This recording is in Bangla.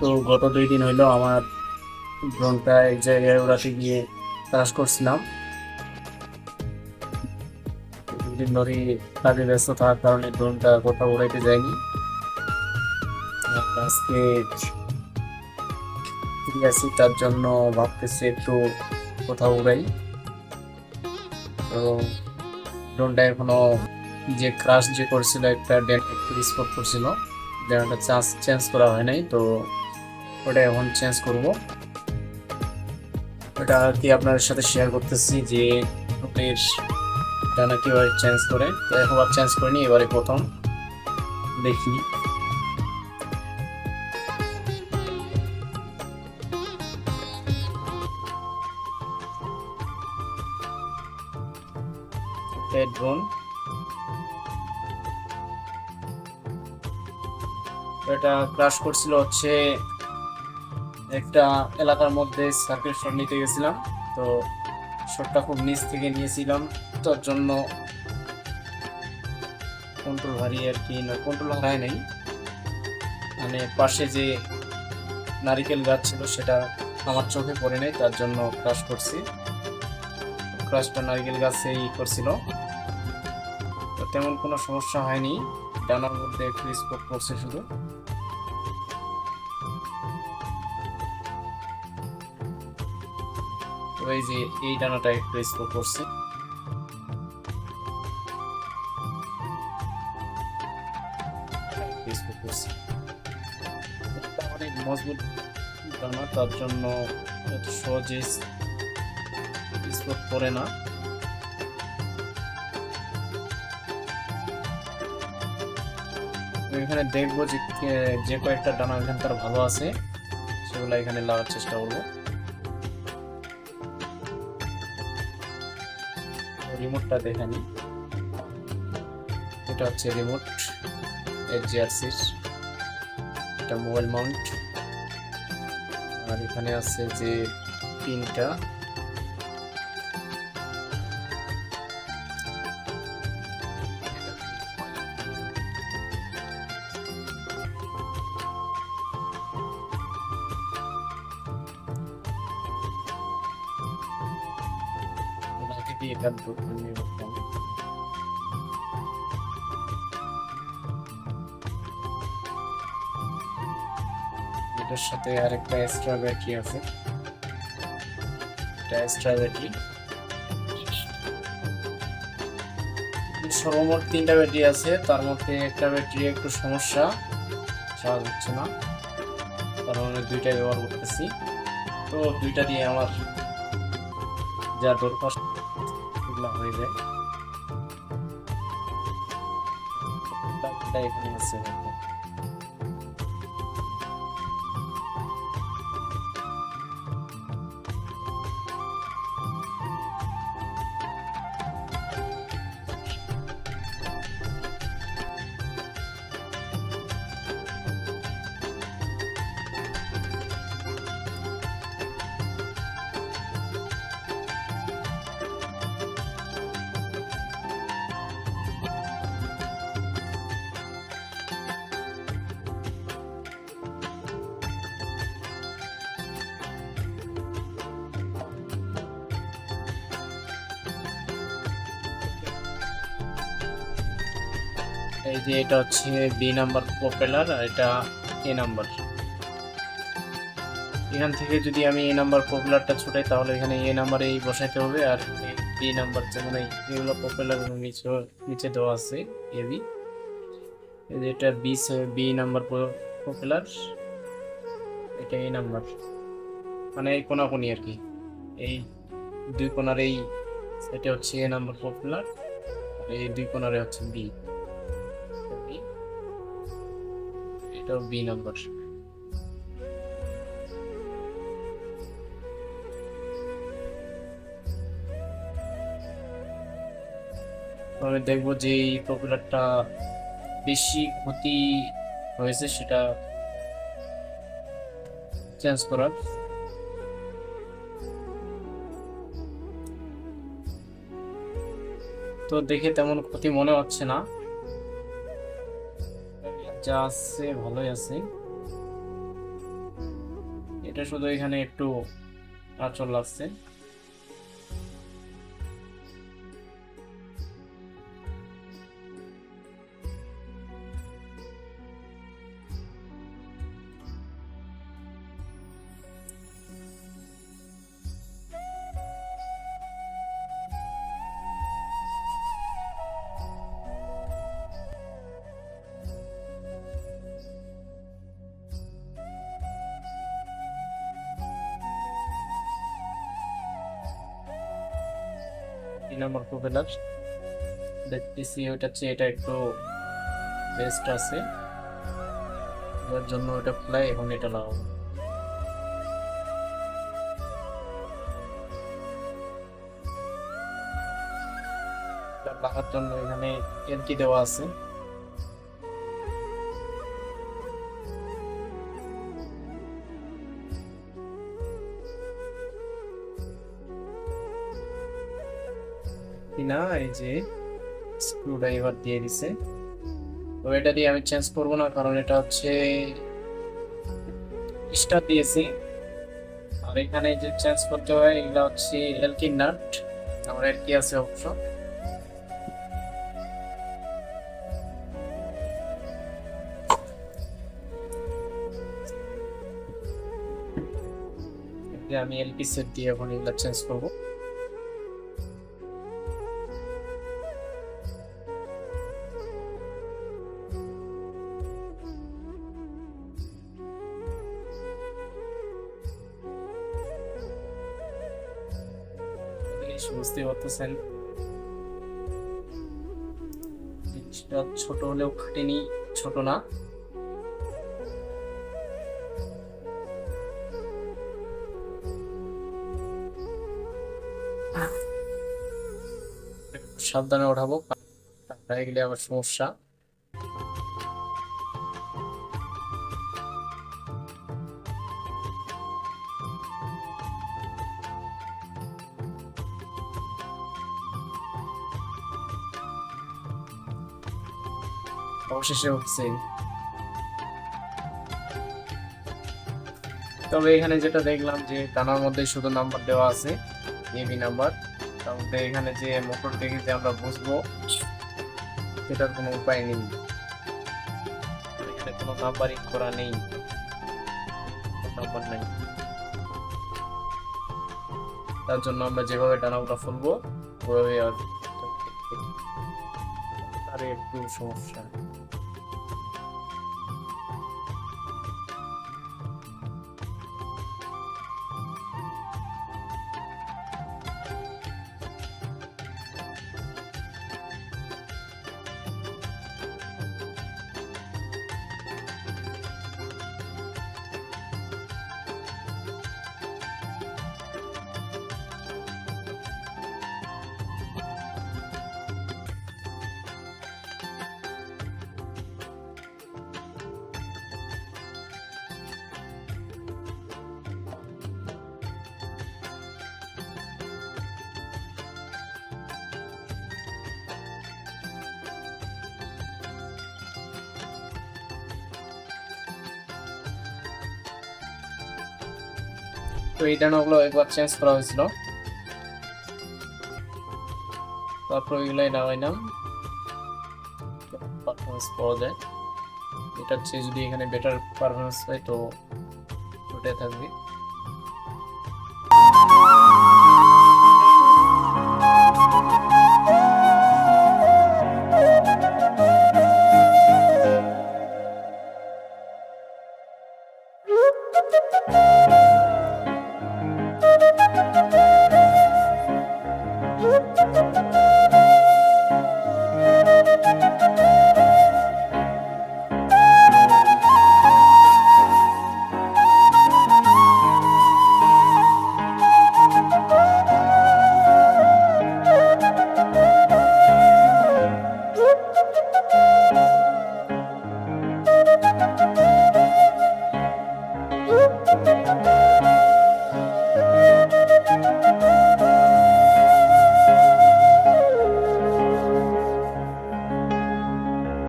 তো গত দুই দিন হইল আমার ড্রোনটা এক জায়গায় ওড়াতে গিয়ে ক্রাশ করছিলাম। দুদিন ধরে কাজে ব্যস্ত থাকার কারণে ড্রোনটা কোথাও উড়াইতে যায়নি। আজকে ফ্রি আছি, তার জন্য ভাবতেছি একটু কোথাও উড়াই তো ড্রোনটা এখনও যে ক্রাশ যে করছিল একটা ডেট স্পট করছিল ডেটাটা চান্স চেঞ্জ করা হয় নাই, তো ওটা এখন চেঞ্জ করব। ওটা আর কি আপনাদের সাথে শেয়ার করতেছি যে ওদের ডানা কীভাবে চেঞ্জ করে। তো একবার চেঞ্জ করিনি, এবারে প্রথম। দেখি এটা ক্রাশ করছিল হচ্ছে একটা এলাকার মধ্যে সার্কেল শট নিতে গেছিলাম। তো শটটা খুব নিচ থেকে নিয়েছিলাম। তার জন্য কন্ট্রোল হারিয়ে আর কি, না কন্ট্রোল হারায় নাই। মানে পাশে যে নারিকেল গাছ ছিল সেটা আমার চোখে পড়ে নাই, তার জন্য ক্রাশ করছি। ক্রাশটা নারিকেল গাছেই করছিল। তো তেমন কোনো সমস্যা হয়নি। ডানার মধ্যে একটু স্পট করছে শুধু। এই যে এই ডানাটা একটু স্পট করছে। অনেক মজবুত ডানা, তার জন্য সহজে স্পট করে না। এখানে দেখব যে যে কয়েকটা ডানা এখানকার ভালো আছে, সেগুলো এখানে লাগার চেষ্টা করব। রিমোটটা দেখে নিই। এটা হচ্ছে রিমোট এর জিআরসির এটা মোবাইল মাউন্ট আর এখানে আছে যে পিনটা দুধ নিয়ে রাখলাম। এটার সাথে আরেকটা এক্সট্রা ব্যাটারি আছে। এটা এক্সট্রা ব্যাটারি সর্বমোট তিনটা ব্যাটারি আছে। তার মধ্যে একটা ব্যাটারি একটু সমস্যা, চার্জ হচ্ছে না। কারণ আমি দুইটা ব্যবহার করতেছি। তো দুইটা দিয়ে আমার যা দরকার এগুলো হয়ে যায় এটা এখানে আছে এই যে এটা হচ্ছে বি নাম্বার প্রপেলার আর এটা এ নাম্বার। এখান থেকে যদি আমি এ নাম্বার প্রপেলারটা ছুটাই, তাহলে এখানে এ নাম্বারেই বসাইতে হবে আর বি নাম্বার যেমন এই এগুলো প্রপেলার নিচে নিচে দেওয়া আছে এই যে এটা বি বি নাম্বার প্রপেলার এটা এ নাম্বার। মানে এই কোনাকুনি আর কি। এই দুই কোনার এই, এটা হচ্ছে এ নাম্বার পপুলার এই দুই কোনারে হচ্ছে বি। এটাও বি আমি দেখব যে এই পপুলারটা বেশি ক্ষতি হয়েছে সেটা চেঞ্জ করার। তো দেখে তেমন ক্ষতি মনে হচ্ছে না। যা আছে ভালোই আছে। এটা শুধু এখানে একটু আচল লাগছে তিন প্রোপেলার দেখতেছি ওইটা চেয়ে এটা একটু বেস্ট আছে। এর জন্য ওটা খোলাই এখন এটা লাগাবো লাগার জন্য এখানে এমটি দেওয়া আছে। কিনা এই যে স্ক্রু ড্রাইভার দিয়ে দিছে। তো এটা দিয়ে আমি চেঞ্জ করব না, কারণ এটা হচ্ছে স্টার দিয়েছি। আর এখানে যে চেঞ্জ করতে হয়, এগুলো হচ্ছে এলকি নাট আমার এলকি আছে অবশ্য আমি এলপি সেট দিয়ে এখন এগুলো চেঞ্জ করব। জিনিস বুঝতে পারতেছেন জিনিসটা ছোট হলেও খাটেনি, ছোট না। সাবধানে ওঠাবো হয়ে গেলে আবার সমস্যা। অবশেষে উঠছে তবে এখানে যেটা দেখলাম যে দানার মধ্যে শুধু নাম্বার দেওয়া আছে এবি নাম্বার তার মধ্যে এখানে যে মোটর দেখে যে আমরা বুঝব সেটার কোনো উপায় নেই এখানে কোনো নাম্বারিং করা নেই নাম্বার নাই তার জন্য আমরা যেভাবে ডানাগুলো ফুলবো ওভাবে আর আরে একটু সমস্যা তো এই ডানাগুলো একবার চেঞ্জ করা হয়েছিল। তারপর ওইগুলাই লাগাইলাম পারফরমেন্স পাওয়া যায়। এটার চেয়ে যদি এখানে বেটার পারফরমেন্স হয় তো ওটাই থাকবে।